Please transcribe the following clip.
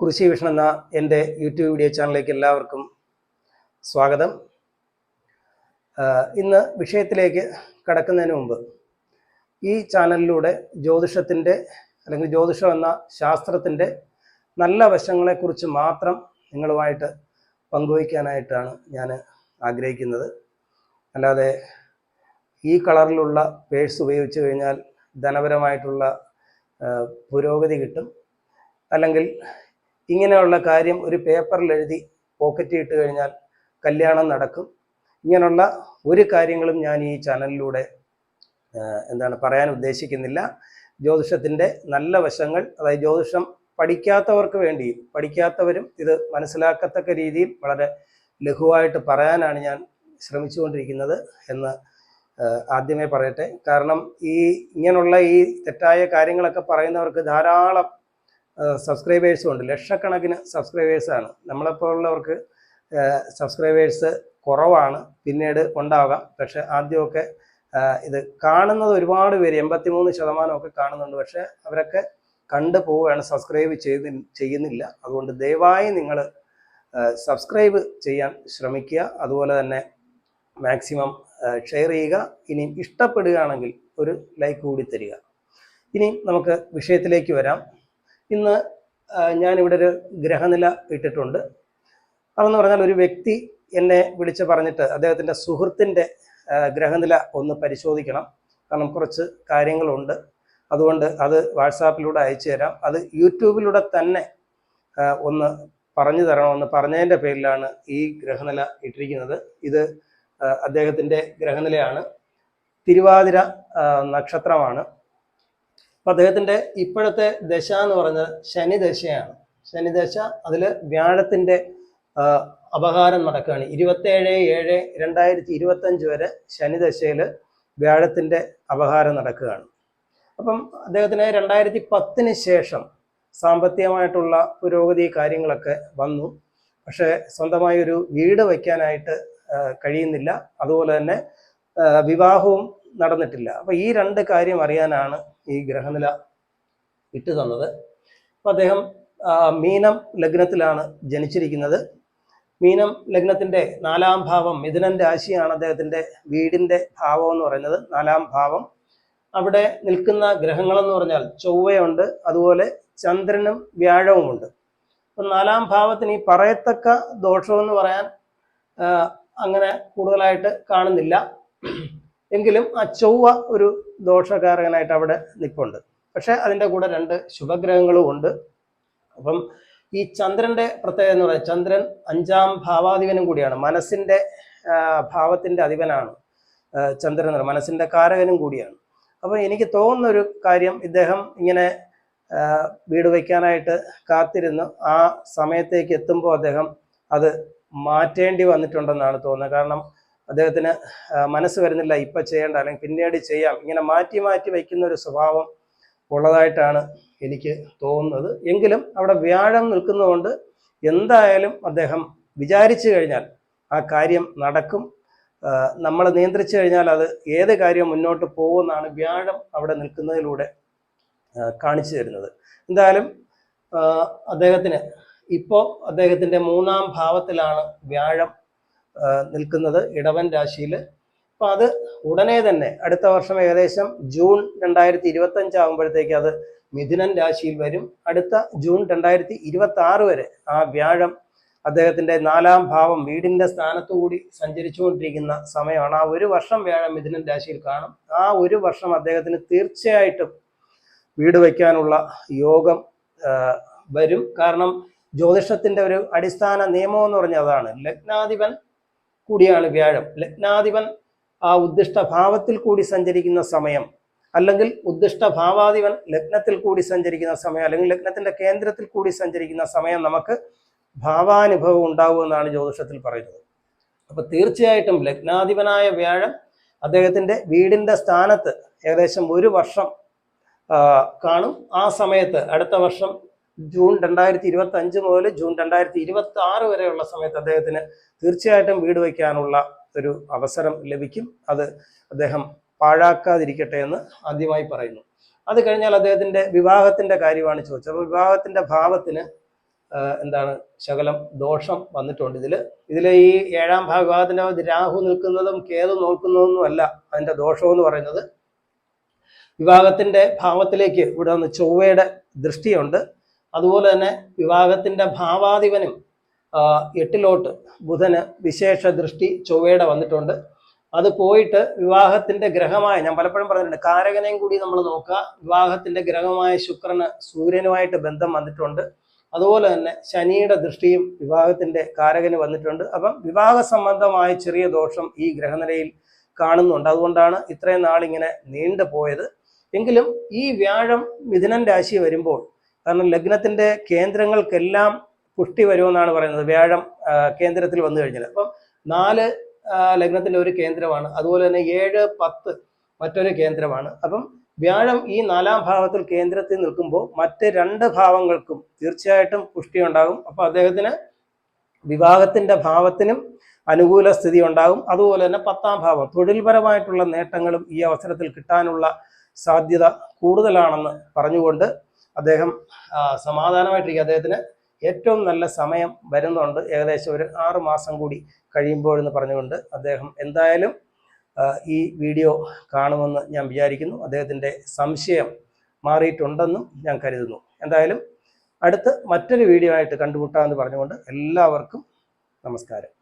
കുറിശി വിഷ്ണു എന്ന എന്റെ YouTube video ചാനലിലേക്ക് എല്ലാവർക്കും സ്വാഗതം. ഇന്ന് വിഷയത്തിലേക്ക് കടക്കുന്നതിന് മുമ്പ് ഈ ചാനലിലൂടെ ജ്യോതിഷത്തിന്റെ അല്ലെങ്കിൽ ജ്യോതിഷം എന്ന ശാസ്ത്രത്തിന്റെ നല്ല വശങ്ങളെക്കുറിച്ച് മാത്രം നിങ്ങളുമായിട്ട് പങ്കുവയ്ക്കാനായിട്ടാണ് ഞാൻ ആഗ്രഹിക്കുന്നത്. അല്ലാതെ ഈ കളറിലുള്ള പേഴ്സ് ഉപയോഗിച്ച് കഴിഞ്ഞാൽ ധനപരമായിട്ടുള്ള പുരോഗതി കിട്ടും. അല്ലെങ്കിൽ ഇങ്ങനെയുള്ള കാര്യം ഒരു പേപ്പറിൽ എഴുതി പോക്കറ്റ് ഇട്ട് കഴിഞ്ഞാൽ കല്യാണം നടക്കും. ഇങ്ങനെയുള്ള ഒരു കാര്യങ്ങളും ഞാൻ ഈ ചാനലിലൂടെ എന്താണ് പറയാൻ ഉദ്ദേശിക്കുന്നില്ല. ജ്യോതിഷത്തിന്റെ നല്ല വശങ്ങൾ അതായത് ജ്യോതിഷം പഠിക്കാത്തവർക്ക് വേണ്ടിയും പഠിക്കാത്തവരും ഇത് മനസ്സിലാക്കത്തക്ക രീതിയിൽ വളരെ ലഘുവായിട്ട് പറയാനാണ് ഞാൻ ശ്രമിച്ചുകൊണ്ടിരിക്കുന്നത് എന്ന് ആദ്യമേ പറയട്ടെ. കാരണം ഈ ഇങ്ങനെയുള്ള ഈ തെറ്റായ കാര്യങ്ങളൊക്കെ പറയുന്നവർക്ക് ധാരാളം സബ്സ്ക്രൈബേഴ്സും ഉണ്ട്. ലക്ഷക്കണക്കിന് സബ്സ്ക്രൈബേഴ്സാണ് നമ്മളെപ്പോലുള്ളവർക്ക് സബ്സ്ക്രൈബേഴ്സ് കുറവാണ്. പിന്നീട് ഉണ്ടാകാം. പക്ഷെ ആദ്യമൊക്കെ ഇത് കാണുന്നത് ഒരുപാട് പേര് എൺപത്തി മൂന്ന് ശതമാനമൊക്കെ കാണുന്നുണ്ട്. പക്ഷെ അവരൊക്കെ കണ്ടു പോവുകയാണ് സബ്സ്ക്രൈബ് ചെയ്ത് ചെയ്യുന്നില്ല. അതുകൊണ്ട് ദയവായി നിങ്ങൾ സബ്സ്ക്രൈബ് ചെയ്യാൻ ശ്രമിക്കുക. അതുപോലെ തന്നെ മാക്സിമം ഷെയർ ചെയ്യുക. ഇനി ഇഷ്ടപ്പെടുകയാണെങ്കിൽ ഒരു ലൈക്ക് കൂടി തരിക. ഇനി നമുക്ക് വിഷയത്തിലേക്ക് വരാം. ഇന്ന് ഞാനിവിടെ ഒരു ഗ്രഹനില ഇട്ടിട്ടുണ്ട്. അതെന്ന് പറഞ്ഞാൽ ഒരു വ്യക്തി എന്നെ വിളിച്ച് പറഞ്ഞിട്ട് അദ്ദേഹത്തിന്റെ സുഹൃത്തിന്റെ ഗ്രഹനില ഒന്ന് പരിശോധിക്കണം. കാരണം കുറച്ച് കാര്യങ്ങളുണ്ട്. അതുകൊണ്ട് അത് വാട്സാപ്പിലൂടെ അയച്ചു തരാം. അത് യൂട്യൂബിലൂടെ തന്നെ ഒന്ന് പറഞ്ഞു തരണമെന്ന് പറഞ്ഞതിന്റെ പേരിലാണ് ഈ ഗ്രഹനില ഇട്ടിരിക്കുന്നത്. ഇത് അദ്ദേഹത്തിന്റെ ഗ്രഹനിലയാണ്. തിരുവാതിര നക്ഷത്രമാണ്. അപ്പൊ അദ്ദേഹത്തിന്റെ ഇപ്പോഴത്തെ ദശ എന്ന് പറഞ്ഞത് ശനിദശയാണ്. ശനിദശ അതിൽ വ്യാഴത്തിന്റെ അപകാരം നടക്കുകയാണ്. ഇരുപത്തേഴ് ഏഴ് രണ്ടായിരത്തി ഇരുപത്തഞ്ച് വരെ ശനിദശയിൽ വ്യാഴത്തിന്റെ അപഹാരം നടക്കുകയാണ്. അപ്പം അദ്ദേഹത്തിന് രണ്ടായിരത്തി പത്തിന് ശേഷം സാമ്പത്തികമായിട്ടുള്ള പുരോഗതി കാര്യങ്ങളൊക്കെ വന്നു. പക്ഷേ സ്വന്തമായി ഒരു വീട് വയ്ക്കാനായിട്ട് കഴിയുന്നില്ല. അതുപോലെ തന്നെ വിവാഹവും നടന്നിട്ടില്ല. അപ്പൊ ഈ രണ്ട് കാര്യം അറിയാനാണ് ഈ ഗ്രഹനില ഇട്ടു തന്നത്. അപ്പൊ അദ്ദേഹം മീനം ലഗ്നത്തിലാണ് ജനിച്ചിരിക്കുന്നത്. മീനം ലഗ്നത്തിന്റെ നാലാം ഭാവം മിഥുനൻ രാശിയാണ് അദ്ദേഹത്തിന്റെ വീടിന്റെ ഭാവം എന്ന് പറയുന്നത്. നാലാം ഭാവം. അവിടെ നിൽക്കുന്ന ഗ്രഹങ്ങളെന്ന് പറഞ്ഞാൽ ചൊവ്വയുണ്ട് അതുപോലെ ചന്ദ്രനും വ്യാഴവുമുണ്ട്. അപ്പൊ നാലാം ഭാവത്തിന് ഈ പറയത്തക്ക ദോഷമെന്ന് പറയാൻ അങ്ങനെ കൂടുതലായിട്ട് കാണുന്നില്ല. എങ്കിലും ആ ചൊവ്വ ഒരു ദോഷകാരകനായിട്ട് അവിടെ നിൽപ്പുണ്ട് പക്ഷെ അതിന്റെ കൂടെ രണ്ട് ശുഭഗ്രഹങ്ങളും ഉണ്ട്. അപ്പം ഈ ചന്ദ്രന്റെ പ്രത്യേകത എന്ന് പറയുന്നത് ചന്ദ്രൻ അഞ്ചാം ഭാവാധിപനും കൂടിയാണ്. മനസ്സിന്റെ ഭാവത്തിന്റെ അധിപനാണ് ചന്ദ്രൻ എന്ന് മനസ്സിന്റെ കാരകനും കൂടിയാണ്. അപ്പം എനിക്ക് തോന്നുന്ന ഒരു കാര്യം ഇദ്ദേഹം ഇങ്ങനെ വീട് വയ്ക്കാനായിട്ട് കാത്തിരുന്ന് ആ സമയത്തേക്ക് എത്തുമ്പോൾ അദ്ദേഹം അത് മാറ്റേണ്ടി വന്നിട്ടുണ്ടെന്നാണ് തോന്നുന്നത്. കാരണം അദ്ദേഹത്തിന് മനസ്സ് വരുന്നില്ല ഇപ്പം ചെയ്യേണ്ട അല്ലെങ്കിൽ പിന്നീട് ചെയ്യാം. ഇങ്ങനെ മാറ്റി മാറ്റി വയ്ക്കുന്ന ഒരു സ്വഭാവം ഉള്ളതായിട്ടാണ് എനിക്ക് തോന്നുന്നത്. എങ്കിലും അവിടെ വ്യാഴം നിൽക്കുന്നതുകൊണ്ട് എന്തായാലും അദ്ദേഹം വിചാരിച്ചു കഴിഞ്ഞാൽ ആ കാര്യം നടക്കും. നമ്മൾ നിയന്ത്രിച്ചു കഴിഞ്ഞാൽ അത് ഏത് കാര്യം മുന്നോട്ട് പോകുമെന്നാണ് വ്യാഴം അവിടെ നിൽക്കുന്നതിലൂടെ കാണിച്ചു തരുന്നത്. എന്തായാലും അദ്ദേഹത്തിന് ഇപ്പോൾ അദ്ദേഹത്തിന്റെ മൂന്നാം ഭാവത്തിലാണ് വ്യാഴം നിൽക്കുന്നത് ഇടവൻ രാശിയിൽ അപ്പം അത് ഉടനെ തന്നെ അടുത്ത വർഷം ഏകദേശം ജൂൺ രണ്ടായിരത്തി ഇരുപത്തി അഞ്ചാകുമ്പോഴത്തേക്ക് അത് മിഥുനൻ രാശിയിൽ വരും. അടുത്ത ജൂൺ രണ്ടായിരത്തി ഇരുപത്തി ആറ് വരെ ആ വ്യാഴം അദ്ദേഹത്തിന്റെ നാലാം ഭാവം വീടിന്റെ സ്ഥാനത്തുകൂടി സഞ്ചരിച്ചുകൊണ്ടിരിക്കുന്ന സമയമാണ്. ആ ഒരു വർഷം വ്യാഴം മിഥുനൻ രാശിയിൽ കാണും. ആ ഒരു വർഷം അദ്ദേഹത്തിന് തീർച്ചയായിട്ടും വീട് വയ്ക്കാനുള്ള യോഗം വരും. കാരണം ജ്യോതിഷത്തിന്റെ ഒരു അടിസ്ഥാന നിയമം എന്ന് പറഞ്ഞാൽ അതാണ്. ലഗ്നാധിപൻ കൂടിയാണ് വ്യാഴം. ലഗ്നാധിപൻ ആ ഉദ്ദിഷ്ട ഭാവത്തിൽ കൂടി സഞ്ചരിക്കുന്ന സമയം. അല്ലെങ്കിൽ ഉദ്ദിഷ്ട ഭാവാധിപൻ ലഗ്നത്തിൽ കൂടി സഞ്ചരിക്കുന്ന സമയം. അല്ലെങ്കിൽ ലഗ്നത്തിന്റെ കേന്ദ്രത്തിൽ കൂടി സഞ്ചരിക്കുന്ന സമയം നമുക്ക് ഭാവാനുഭവം ഉണ്ടാവുമെന്നാണ് ജ്യോതിഷത്തിൽ പറയുന്നത്. അപ്പൊ തീർച്ചയായിട്ടും ലഗ്നാധിപനായ വ്യാഴം അദ്ദേഹത്തിന്റെ വീടിന്റെ സ്ഥാനത്ത് ഏകദേശം ഒരു വർഷം കാണും. ആ സമയത്ത് അടുത്ത വർഷം ജൂൺ രണ്ടായിരത്തി ഇരുപത്തി അഞ്ച് മുതൽ ജൂൺ രണ്ടായിരത്തി ഇരുപത്തി ആറ് വരെയുള്ള സമയത്ത് അദ്ദേഹത്തിന് തീർച്ചയായിട്ടും വീട് വയ്ക്കാനുള്ള ഒരു അവസരം ലഭിക്കും. അത് അദ്ദേഹം പാഴാക്കാതിരിക്കട്ടെ എന്ന് ആദ്യമായി പറയുന്നു. അത് കഴിഞ്ഞാൽ അദ്ദേഹത്തിന്റെ വിവാഹത്തിന്റെ കാര്യമാണ് ചോദിച്ചത്. അപ്പോൾ വിവാഹത്തിന്റെ ഭാവത്തിന് എന്താണ് ശകലം ദോഷം വന്നിട്ടുണ്ട് ഇതിൽ ഇതിൽ ഈ ഏഴാം ഭാഗത്തിന്റെ രാഹു നിൽക്കുന്നതും കേതു നോക്കുന്നതൊന്നും അല്ല അതിന്റെ ദോഷം എന്ന് പറയുന്നത്. വിവാഹത്തിന്റെ ഭാവത്തിലേക്ക് ഇവിടെ നിന്ന് ചൊവ്വയുടെ ദൃഷ്ടിയുണ്ട്. അതുപോലെ തന്നെ വിവാഹത്തിന്റെ ഭാവാധിപനും എട്ടിലോട്ട് ബുധന് വിശേഷ ദൃഷ്ടി ചൊവ്വയുടെ വന്നിട്ടുണ്ട്. അത് പോയിട്ട് വിവാഹത്തിന്റെ ഗ്രഹമായ ഞാൻ പലപ്പോഴും പറഞ്ഞിട്ടുണ്ട് കാരകനെയും കൂടി നമ്മൾ നോക്കുക വിവാഹത്തിന്റെ ഗ്രഹമായ ശുക്രന് സൂര്യനുമായിട്ട് ബന്ധം വന്നിട്ടുണ്ട്. അതുപോലെ തന്നെ ശനിയുടെ ദൃഷ്ടിയും വിവാഹത്തിന്റെ കാരകന് വന്നിട്ടുണ്ട്. അപ്പം വിവാഹ സംബന്ധമായ ചെറിയ ദോഷം ഈ ഗ്രഹനിലയിൽ കാണുന്നുണ്ട്. അതുകൊണ്ടാണ് ഇത്രയും നാളിങ്ങനെ നീണ്ടു പോയത് എങ്കിലും ഈ വ്യാഴം മിഥുനൻ രാശി വരുമ്പോൾ കാരണം ലഗ്നത്തിന്റെ കേന്ദ്രങ്ങൾക്കെല്ലാം പുഷ്ടി വരുമെന്നാണ് പറയുന്നത്. വ്യാഴം കേന്ദ്രത്തിൽ വന്നു കഴിഞ്ഞാൽ. അപ്പം നാല് ലഗ്നത്തിന്റെ ഒരു കേന്ദ്രമാണ്. അതുപോലെ തന്നെ ഏഴ് പത്ത് മറ്റൊരു കേന്ദ്രമാണ്. അപ്പം വ്യാഴം ഈ നാലാം ഭാവത്തിൽ കേന്ദ്രത്തിൽ നിൽക്കുമ്പോൾ മറ്റ് രണ്ട് ഭാവങ്ങൾക്കും തീർച്ചയായിട്ടും പുഷ്ടി ഉണ്ടാകും. അപ്പൊ അദ്ദേഹത്തിന് വിവാഹത്തിന്റെ ഭാവത്തിനും അനുകൂല സ്ഥിതി ഉണ്ടാകും. അതുപോലെ തന്നെ പത്താം ഭാവം തൊഴിൽപരമായിട്ടുള്ള നേട്ടങ്ങളും ഈ അവസരത്തിൽ കിട്ടാനുള്ള സാധ്യത കൂടുതലാണെന്ന് പറഞ്ഞുകൊണ്ട് അദ്ദേഹം സമാധാനമായിട്ടിരിക്കുക. അദ്ദേഹത്തിന് ഏറ്റവും നല്ല സമയം വരുന്നുണ്ട്. ഏകദേശം ഒരു ആറ് മാസം കൂടി കഴിയുമ്പോൾ എന്ന് പറഞ്ഞുകൊണ്ട് അദ്ദേഹം എന്തായാലും ഈ വീഡിയോ കാണുമെന്ന് ഞാൻ വിചാരിക്കുന്നു. അദ്ദേഹത്തിന്റെ സംശയം മാറിയിട്ടുണ്ടെന്നും ഞാൻ കരുതുന്നു. എന്തായാലും അടുത്ത് മറ്റൊരു വീഡിയോ ആയിട്ട് കണ്ടുമുട്ടാമെന്ന് പറഞ്ഞുകൊണ്ട് എല്ലാവർക്കും നമസ്കാരം.